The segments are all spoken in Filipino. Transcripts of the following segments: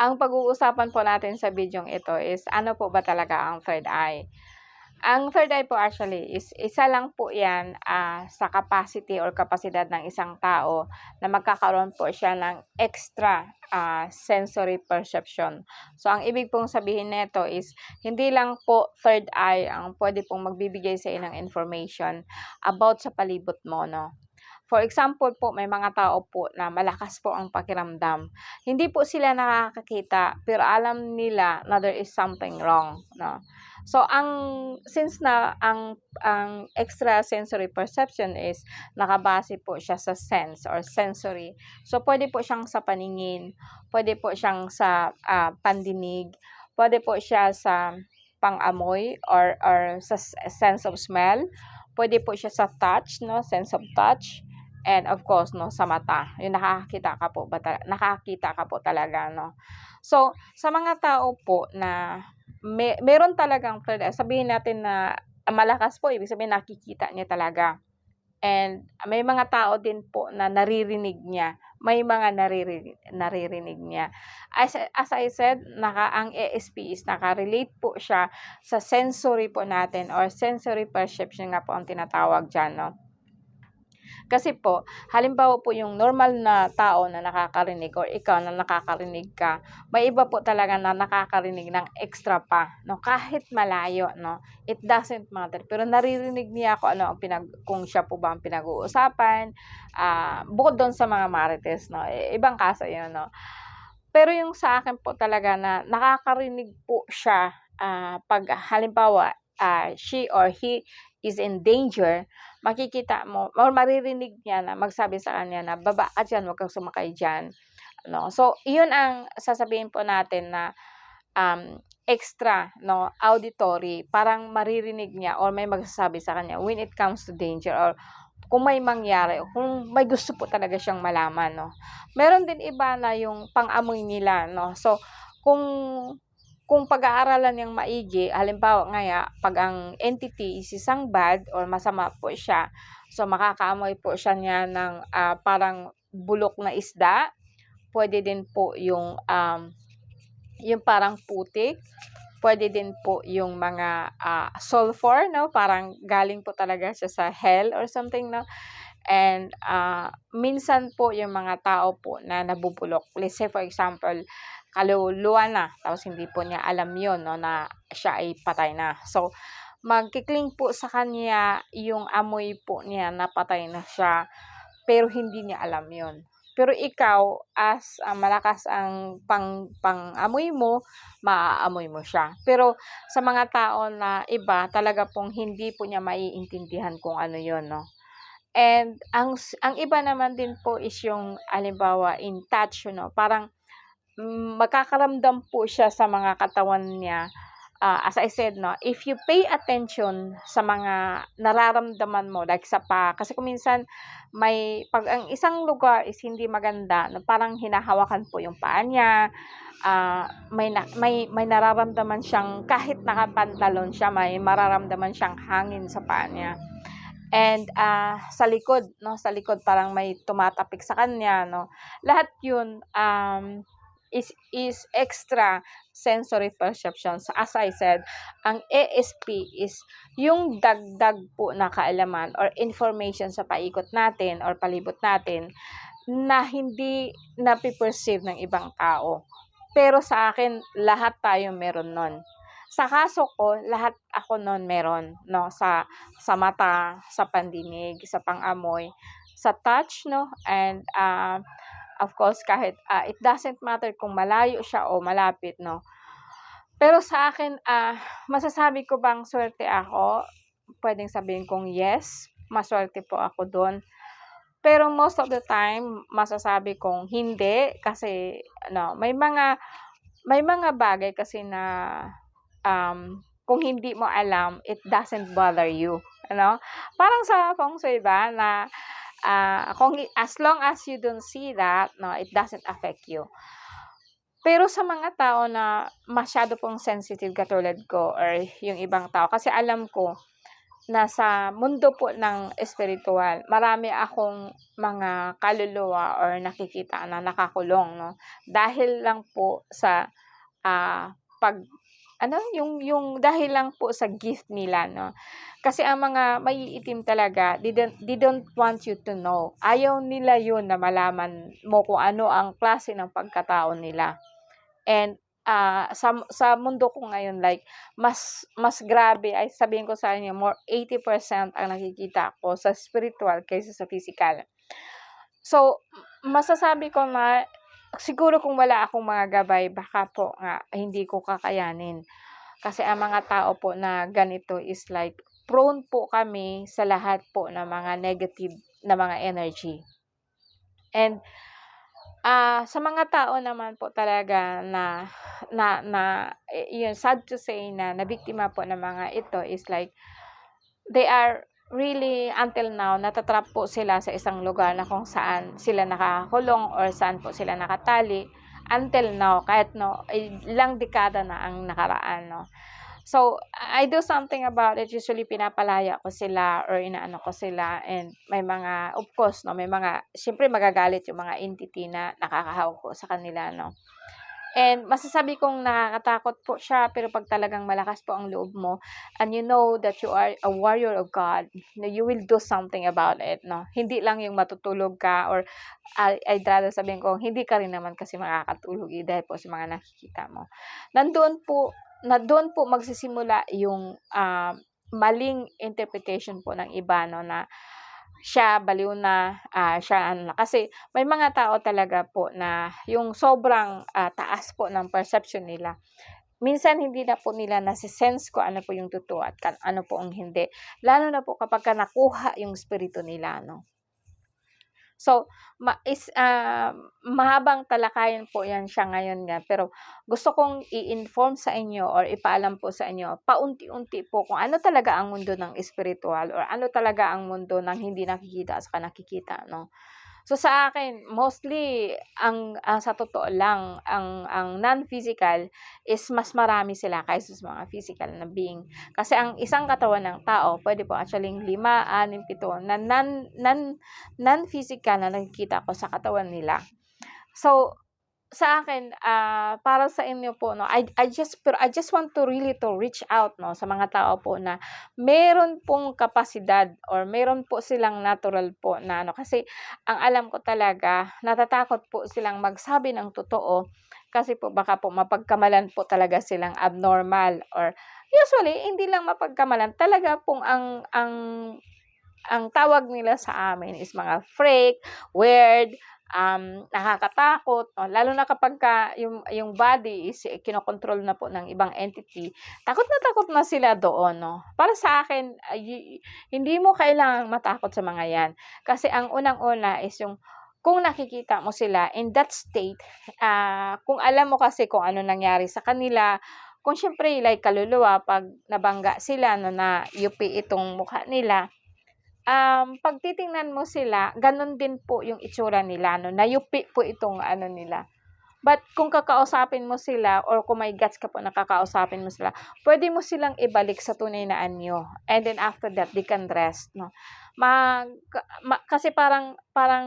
Ang pag-uusapan po natin sa bidyong ito is ano po ba talaga ang third eye? Ang third eye po actually is isa lang po 'yan, ah, sa capacity or kapasidad ng isang tao na magkakaroon po siya ng extra, ah, sensory perception. So ang ibig pong sabihin nito is hindi lang po third eye ang puwede pong magbibigay sa iyo ng information about sa palibot mo 'no. For example po, may mga tao po na malakas po ang pakiramdam. Hindi po sila nakakakita pero alam nila na there is something wrong 'no. So ang since na ang ang extrasensory perception is nakabase po siya sa sense or sensory. So puwede po siyang sa paningin, puwede po siyang sa, ah, pandinig, puwede po siya sa pang-amoy or or sa sense of smell, puwede po siya sa touch 'no, sense of touch, and of course 'no, sa mata, yung nakakakita ka po ba ta nakakakita ka po talaga 'no. So, sa mga tao po na me meron talagang eye, sabihin natin na malakas po, ibig sabihin nakikita niya talaga. And may mga tao din po na naririnig niya, may mga naririnig naririnig niya. As as I said, naka ang ESP is naka-relate po siya sa sensory po natin or sensory perception nga po ang tinatawag diyan 'no. Kasi po, halimbawa po yung normal na tao na nakakarinig or ikaw na nakakarinig ka, may iba po talaga na nakakarinig ng extra pa 'no, kahit malayo 'no, it doesn't matter. Pero naririnig niya kung ano ang pinag kung siya po ba ang pinag-uusapan, ah, bukod dun sa mga marites 'no, eh, ibang kaso yun 'no. Pero yung sa akin po talaga na nakakarinig po siya, ah, 'pag halimbawa, ah, she or he is in danger, makikita mo or maririnig niya na magsabi sa kanya na, "Baba ka diyan, wag kang sumakay diyan." Ano, so yun ang sasabihin po natin na, um, extra 'no, auditory, parang maririnig niya or may magsasabi sa kanya when it comes to danger or kung may mangyari o kung may gusto po talaga siyang malaman 'no. Meron din iba na yung pang-amoy nila 'no, so kung kung pag-aaralan niyang maigi, halimbawa nga 'pag ang entity is isang bad or masama po siya, so makakaamoy po siya niya ng, ah, parang bulok na isda, puwede din po yung, um, yung parang putik, puwede din po yung mga, ah, sulfur 'no, parang galing po talaga siya sa hell or something 'no. And, ah, minsan po yung mga tao po na nabubulok, let's say for example, kaluluwa na tapos hindi po niya alam yun 'no, na siya ay patay na. So, magki-cling po sa kanya yung amoy po niya na patay na siya, pero hindi niya alam yun. Pero ikaw as, ah, malakas ang pang pang-amoy mo, maaamoy mo siya. Pero sa mga tao na iba talaga pong hindi po niya maiintindihan kung ano yun 'no. And ang ang iba naman din po is yung halimbawa in touch 'no, parang, magkakaramdam po siya sa mga katawan niya, ah, as I said 'no, if you pay attention sa mga nararamdaman mo like sa paa, kasi kung minsan may 'pag ang isang lugar is hindi maganda na parang hinahawakan po yung paa niya, ah, may na may may nararamdaman siyang kahit nakapantalon siya, may mararamdaman siyang hangin sa paa niya. And, ah, sa likod 'no, sa likod parang may tumatapik sa kanya 'no, lahat yun, um, is is extra sensory perceptions. As I said, ang ESP is yung dagdag po na kaalaman or information sa paikot natin or palibot natin na hindi nape-perceive ng ibang tao. Pero sa akin, lahat tayo meron nun. Sa kaso ko, lahat ako nun meron 'no, sa sa mata, sa pandinig, sa pang-amoy, sa touch 'no, and, ah, of course kahit, ah, it doesn't matter kung malayo siya o malapit 'no. Pero sa akin, ah, masasabi ko bang swerte ako? Puwedeng sabihin kong yes, masuwerte po ako dun. Pero most of the time, masasabi kong hindi kasi ano, may mga may mga bagay kasi na, um, kung hindi mo alam, it doesn't bother you, ano. Parang sa feng shui ba na, ah, kung as long as you don't see that 'no, it doesn't affect you. Pero sa mga tao na masyado pong sensitive katulad ko or yung ibang tao, kasi alam ko nasa mundo po ng espiritual, marami akong mga kaluluwa or nakikita na nakakulong, 'no, dahil lang po sa, ah, pag ano, yung yung dahil lang po sa gift nila, 'no. Kasi ang mga maiitim talaga, they don't they don't want you to know. Ayaw nila yun na malaman mo kung ano ang klase ng pagkatao nila. And, ah, sa sa mundo ko ngayon like mas mas grabe ay sabihin ko sa inyo more 80% ang nakikita ko sa spiritual kaysa sa physical. So, masasabi ko na siguro kung wala akong mga gabay baka po nga hindi ko kakayanin. Kasi ang mga tao po na ganito is like prone po kami sa lahat po ng mga negative na mga energy. And, ah, sa mga tao naman po talaga na na na eh, yun sad to say na nabiktima po ng mga ito is like they are really until now nata-trap po sila sa isang lugar na kung saan sila nakakulong or saan po sila nakatali until now kahit 'no, ilang dekada na ang nakaraan 'no. So, I do something about it usually pinapalaya ko sila or inaano ko sila and may mga of course 'no, may mga siyempre magagalit yung mga entity na nakakahawak po sa kanila 'no. And masasabi kong nakakatakot po siya pero 'pag talagang malakas po ang loob mo and you know that you are a warrior of God, you will do something about it 'no. Hindi lang yung matutulog ka or I I'd rather sabihin ko hindi ka rin naman kasi makakatulog, eh, dahil po sa mga nakikita mo. Nandoon po na doon po magsisimula yung, ah, maling interpretation po ng iba 'no na siya baliw na, ah, siya ano na kasi may mga tao talaga po na yung sobrang, ah, taas po ng perception nila, minsan hindi na po nila nase-sense kung ano po yung totoo at ano po ang hindi. Lalo na po kapagka nakuha yung espiritu nila 'no. So, ma is ah, mahabang talakayan po 'yan siya ngayon nga pero gusto kong i-inform sa inyo or ipaalam po sa inyo paunti-unti po kung ano talaga ang mundo ng espiritual or ano talaga ang mundo ng hindi nakikita saka nakikita 'no. So, sa akin mostly ang, ah, sa totoo lang ang ang non-physical is mas marami sila kaysa sa mga physical na being. Kasi ang isang katawan ng tao puwede po actualling 5, 6, 7 na non non non-physical na nakikita ko sa katawan nila. So, sa akin, ah, para sa inyo po 'no, I I just pero I just want to really to reach out 'no sa mga tao po na meron pong kapasidad or meron po silang natural po na ano kasi ang alam ko talaga natatakot po silang magsabi ng totoo kasi po baka po mapagkamalan po talaga silang abnormal or usually hindi lang mapagkamalan talaga pong ang ang ang tawag nila sa amin is mga freak, weird, um, nakakatakot 'no, lalo na kapagka yung yung body is kinokontrol na po ng ibang entity, takot na takot na sila doon 'no. Para sa akin ay hindi mo kailangang matakot sa mga 'yan, kasi ang unang-una is yung kung nakikita mo sila in that state, ah, kung alam mo kasi kung ano nangyari sa kanila, kung siyempre like kaluluwa 'pag nabangga sila 'no na yupi itong mukha nila, um, 'pag titingnan mo sila gano'n din po yung itsura nila 'no, na yupi po itong ano nila. But kung kakausapin mo sila or kung may guts ka po na kakausapin mo sila, puwede mo silang ibalik sa tunay na anyo and then after that they can rest 'no. Mag ma kasi parang parang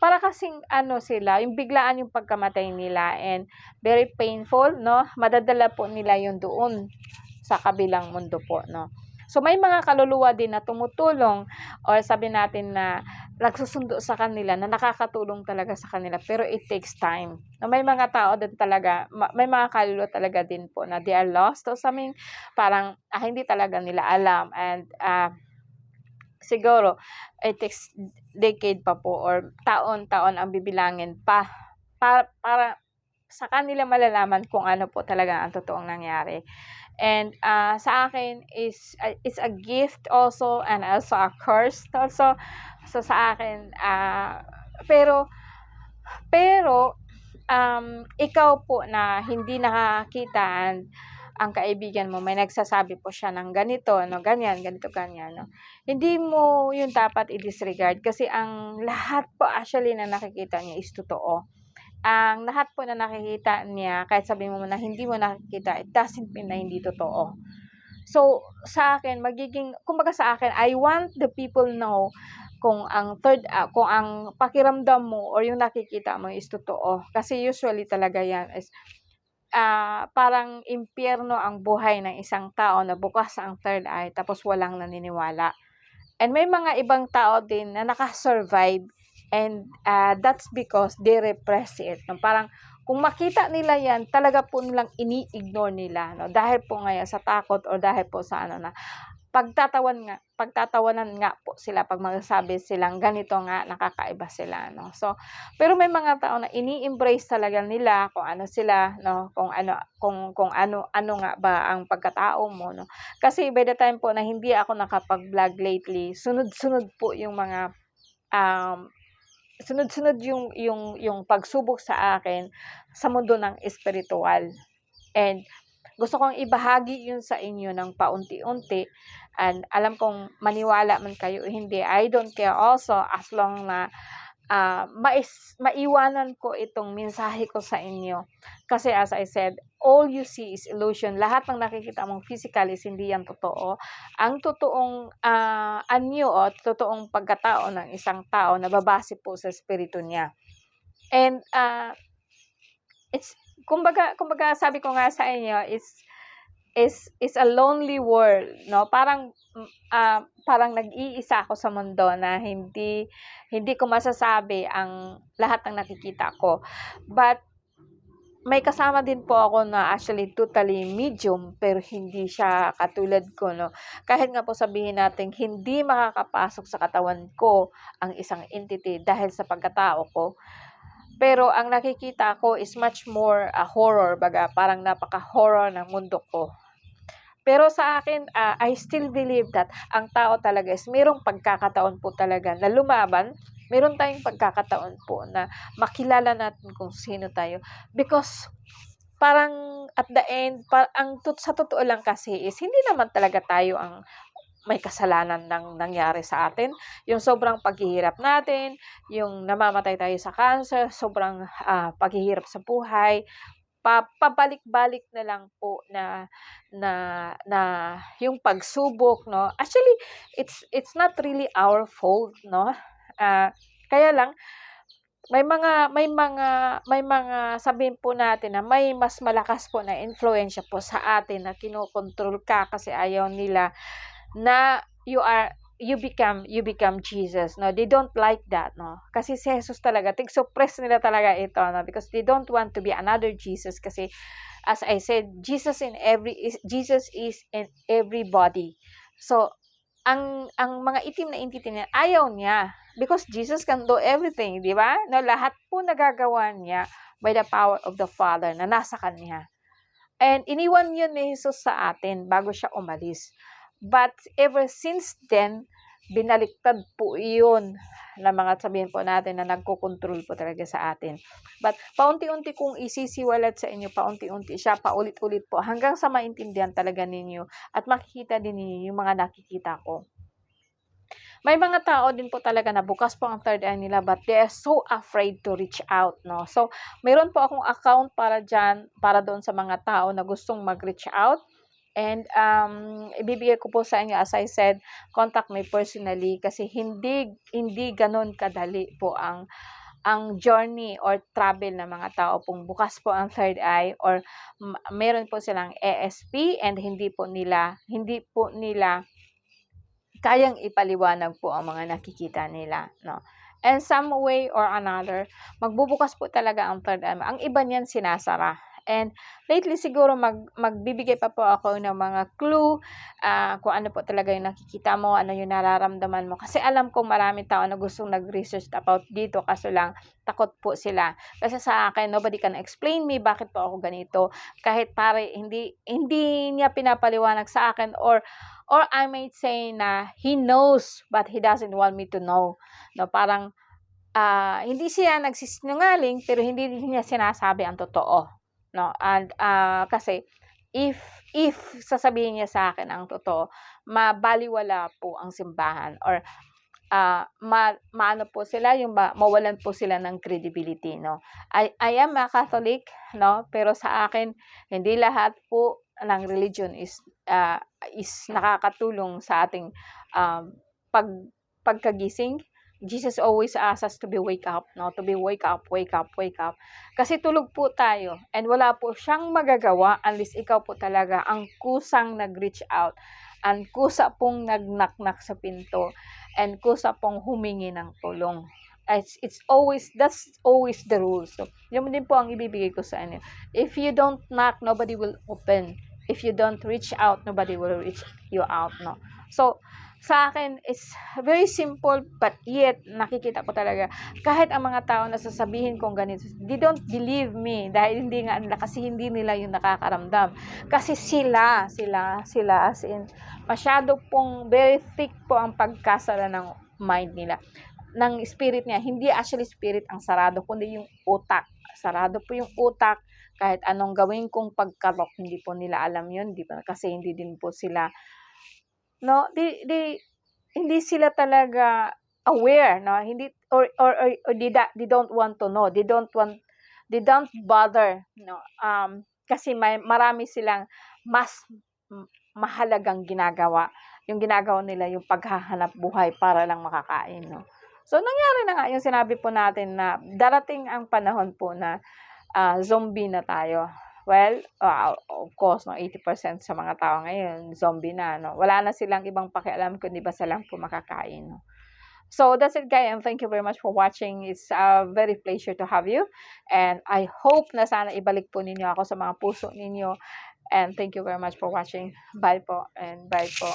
para kasing ano sila yung biglaan yung pagkamatay nila and very painful 'no, madadala po nila yun doon sa kabilang mundo po 'no. So, may mga kaluluwa din na tumutulong or sabihin natin na nagsusundo sa kanila na nakakatulong talaga sa kanila pero it takes time. Na may mga tao din talaga ma may mga kaluluwa talaga din po na they are lost or something parang, ah, hindi talaga nila alam and, ah, siguro it takes decade pa po or taon-taon ang bibilangin pa pa para sa kanila malalaman kung ano po talaga ang totoong nangyari. And, ah, sa akin is is a gift also and also a curse also. So, sa akin, ah, pero pero, um, ikaw po na hindi nakakakita and ang kaibigan mo may nagsasabi po siya ng ganito 'no, ganyan, ganito, ganyan 'no. Hindi mo yun dapat i-disregard kasi ang lahat po actually na nakikita niya is totoo. Ang lahat po na nakikita niya kahit sabihin mo na hindi mo nakikita, it doesn't mean na hindi totoo. So, sa akin magiging kumbaga sa akin, I want the people know kung ang third ah, kung ang pakiramdam mo or yung nakikita mo is totoo. Kasi usually talaga 'yan is ah, parang impyerno ang buhay ng isang tao na bukas ang third eye tapos walang naniniwala. And may mga ibang tao din na naka-survive and ah, that's because they repress it. No? Parang kung makita nila yan, talaga po nilang ini-ignore nila. No? Dahil po ngayon sa takot or dahil po sa ano na pagtatawan nga pagtatawanan nga po sila pag magsasabi silang ganito nga nakakaiba sila no so pero may mga tao na ini-embrace talaga nila kung ano sila no kung ano kung kung ano ano nga ba ang pagkatao mo no kasi by the time po na hindi ako nakapag-vlog lately sunod-sunod po yung mga um sunod-sunod yung yung yung pagsubok sa akin sa mundo ng espiritual. And gusto kong ibahagi yun sa inyo ng paunti-unti. And alam kong maniwala man kayo hindi, I don't care. Also as long na uh, mais, maiwanan ko itong mensahe ko sa inyo. Kasi as I said, all you see is illusion. Lahat ng nakikita mong physical is hindi yan totoo. Ang totoong uh, anyo o totoong pagkatao ng isang tao na babase po sa espiritu niya. And uh, it's kumbaga kumbaga sabi ko nga sa inyo is is is a lonely world, no? Parang uh, parang nag-iisa ako sa mundo na hindi hindi ko masasabi ang lahat ng nakikita ko. But may kasama din po ako na actually totally medium pero hindi siya katulad ko no. Kahit nga po sabihin natin hindi makakapasok sa katawan ko ang isang entity dahil sa pagkatao ko pero ang nakikita ko is much more uh, horror, baga parang napaka-horror ng mundo ko. Pero sa akin, uh, I still believe that ang tao talaga is mayroong pagkakataon po talaga na lumaban. Meron tayong pagkakataon po na makilala natin kung sino tayo. Because parang at the end, par, ang sa totoo lang kasi is hindi naman talaga tayo ang may kasalanan nang nangyari sa atin. Yung sobrang paghihirap natin, yung namamatay tayo sa cancer, sobrang uh, paghihirap sa buhay, pa, pabalik-balik na lang po na na na yung pagsubok no? Actually it's it's not really our fault no? Uh, kaya lang may mga may mga may mga sabihin po natin na may mas malakas po na influensya po sa atin na kinokontrol ka kasi ayaw nila na you are you become you become Jesus no? They don't like that no? Kasi si Jesus talaga tig suppress nila talaga ito no? Because they don't want to be another Jesus kasi as I said Jesus in every is Jesus is in everybody. So ang ang mga itim na entity niya ayaw niya. Because Jesus can do everything di ba? No lahat po nagagawa niya by the power of the Father na nasa kanya. And iniwan yun ni Jesus sa atin bago siya umalis But ever since then, binaliktad po iyon na mga sabihin po natin na nagko-control po talaga sa atin. But paunti-unti kong isisiwalat sa inyo, paunti-unti siya, paulit-ulit po, hanggang sa maintindihan talaga ninyo at makikita din ninyo yung mga nakikita ko. May mga tao din po talaga na bukas po ang third eye nila but they are so afraid to reach out, no? So, mayroon po akong account para dyan, para doon sa mga tao na gustong mag-reach out And um, ibibigay ko po sa inyo, as I said, contact me personally kasi hindi, hindi ganun kadali po ang ang journey or travel ng mga tao. Pong bukas po ang third eye or meron po silang ASP and hindi po nila hindi po nila kayang ipaliwanag po ang mga nakikita nila no? And some way or another magbubukas po talaga ang third eye. Ang iba niyan sinasara And lately siguro mag, magbibigay pa po ako ng mga clue uh, kung ano po talaga yung nakikita mo, ano yung nararamdaman mo. Kasi alam kong marami tao na gustong nag-research about dito kaso lang takot po sila. Kasi sa akin, nobody can explain me bakit po ako ganito. Kahit pare, hindi, hindi niya pinapaliwanag sa akin or or I might say na he knows but he doesn't want me to know. No, parang uh, hindi siya nagsisinungaling pero hindi niya sinasabi ang totoo no? And uh, kasi if if sasabihin niya sa akin ang totoo mabaliwala po ang simbahan or uh, ma, maano po sila yung ba, mawalan po sila ng credibility no? I, I am a Catholic no? Pero sa akin hindi lahat po ng religion is ah, is nakakatulong sa ating um, pag pagkagising. Jesus always asks us to be wake up, no? To be wake up, wake up, wake up. Kasi tulog po tayo and wala po siyang magagawa unless ikaw po talaga ang kusang nag-reach out ang kusa pong nag-knock-knock sa pinto and kusa pong humingi ng tulong. It's, it's always, that's always the rule. So, yun din po ang ibibigay ko sa inyo. If you don't knock, nobody will open. If you don't reach out, nobody will reach you out, no? So, sa akin, it's very simple, but yet, nakikita ko talaga, kahit ang mga tao na sasabihin kong ganito, they don't believe me, dahil hindi nga nila, kasi hindi nila yung nakakaramdam. Kasi sila, sila, sila, as in, masyado pong, very thick po ang pagkasala ng mind nila ng spirit niya, hindi actually spirit ang sarado, kundi yung utak. Sarado po yung utak, kahit anong gawin kong pagkarok, hindi po nila alam yun, di ba? Kasi hindi din po sila, no, di, di, hindi sila talaga aware, no? Hindi, or, or, or, or they, they don't want to know, they don't want, they don't bother, no? Um, kasi may, marami silang mas mahalagang ginagawa. Yung ginagawa nila yung paghahanap buhay para lang makakain, no? So, nangyari na nga yung sinabi po natin na darating ang panahon po na ah, zombie na tayo. Well, ah, of course, no, 80% sa mga tao ngayon, zombie na. No? Wala na silang ibang pakialam kundi basta lang po makakain. No? So, that's it guys. And thank you very much for watching. It's a very pleasure to have you. And I hope na sana ibalik po ninyo ako sa mga puso ninyo. And thank you very much for watching. Bye po and bye po.